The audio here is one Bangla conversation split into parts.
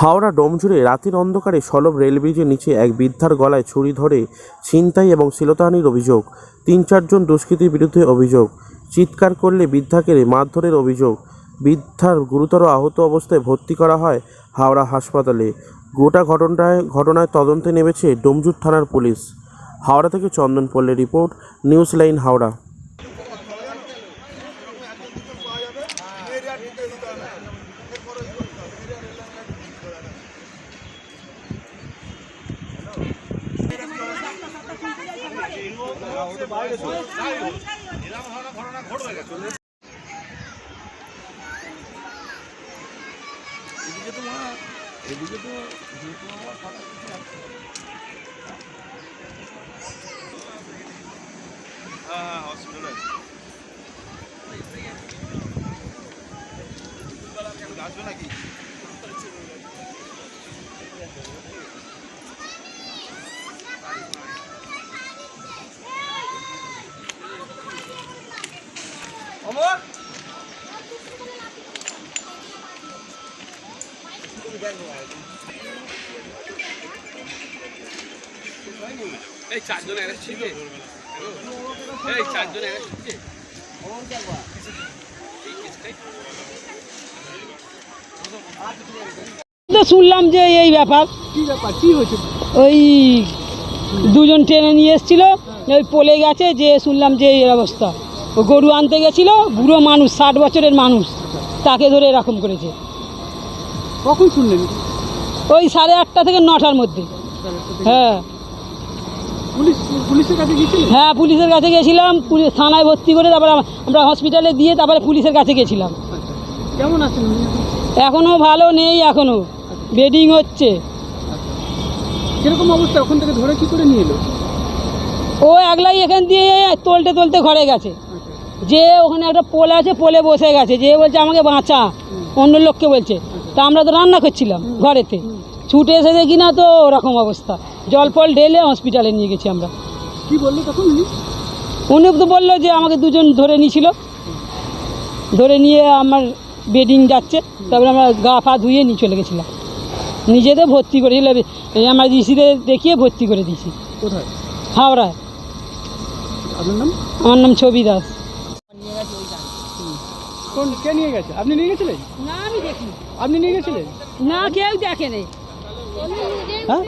হাওড়া ডোমজুড়ে রাতের অন্ধকারে সলব রেলব্রিজের নিচে এক বৃদ্ধার গলায় ছুরি ধরে ছিনতাই এবং শ্লীলতাহানির অভিযোগ। তিন, চারজন দুষ্কৃতীর বিরুদ্ধে অভিযোগ। চিৎকার করলে বৃদ্ধাকে মারধরের অভিযোগ। বৃদ্ধার গুরুতর আহত অবস্থায় ভর্তি করা হয় হাওড়া হাসপাতালে। গোটা ঘটনায় ঘটনায় তদন্তে নেমেছে ডোমজুর থানার পুলিশ। হাওড়া থেকে চন্দন পল্লের রিপোর্ট, নিউজ লাইন হাওড়া। এরকম হ্যাঁ হসপিটালে। আসবে নাকি? এই চারজন অ্যারেস্ট ছিল এই চারজন অ্যারেস্ট হচ্ছে তো শুনলাম যে এই ব্যাপার। ওই দুজন ট্রেনে নিয়ে এসেছিল ওই পলে গেছে যে শুনলাম যে এই অবস্থা। ও গরু আনতে গেছিল বুড়ো মানুষ ষাট বছরের মানুষ তাকে ধরে এরকম করেছে। কখন শুনলেন? ওই সাড়ে আটটা থেকে নটার মধ্যে। হ্যাঁ। পুলিশের কাছে গিয়েছিলেন? হ্যাঁ পুলিশের কাছে গেছিলাম পুলিশ থানায় ভর্তি করে তারপরে আমরা হসপিটালে দিয়ে তারপরে পুলিশের কাছে গেছিলাম। আচ্ছা। কেমন আছেন? এখনও ভালো নেই এখনও বেডিং হচ্ছে। কীরকম অবস্থা? ওখান থেকে ধরে কি করে নিয়ে এলো? ও একলাই এখান দিয়ে তোলতে তোলতে ঘরে গেছে। যে ওখানে একটা পোল আছে পোলে বসে গেছে। যে বলছে আমাকে বাঁচা। অন্য লোককে বলছে। তা আমরা তো রান্না করছিলাম ঘরেতে। ছুটে এসে দেখি না তো ওরকম অবস্থা। জল ফল ঢেলে হসপিটালে নিয়ে গেছি আমরা। কি বলল তখন উনি? উনি তো বলল যে আমাকে দুজন ধরে নিয়েছিল। ধরে নিয়ে আমার বেডিং যাচ্ছে তারপরে আমরা গা ফা ধুয়ে নিয়ে চলে গেছিলাম। নিজেদের ভর্তি করে এই আমার ঋষিদের দেখিয়ে ভর্তি করে দিয়েছি। কোথায়? হাওড়ায়। আপনার নাম? আমার নাম ছবি দাস। কোন কে নিয়ে গেছে? আপনি নিয়ে গেছিলেন? না আমি দেখি আপনি নিয়ে গেছিলেন? না কেউ দেখে হ্যাঁ?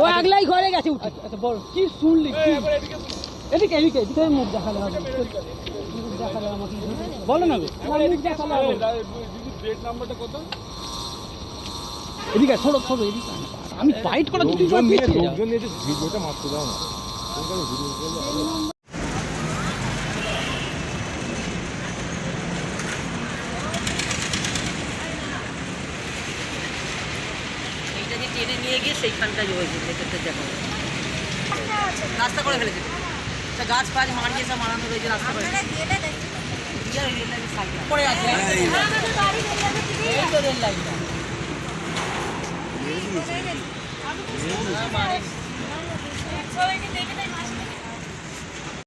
ও আগলাই ঘরে গেছে উঠে। আচ্ছা বল কি শুনলি কি? এদিকে এদিকে এদিকে মুখ দেখালে বলো না গো। আমার মুখ এদিকে ছোট ছোট এদিকে আয়। আমি ফাইট করা দুটি বার পেয়েছি এইটাকে টেনে নিয়ে গিয়ে ভেতরটা দেখো রাস্তা করে ফেলেছে তা গাছ ফাছ মারিয়ে সব মারানো রয়েছে রাস্তা রেল সাইডে। আছে। এই তো দেখে হ্যাঁ, মারে।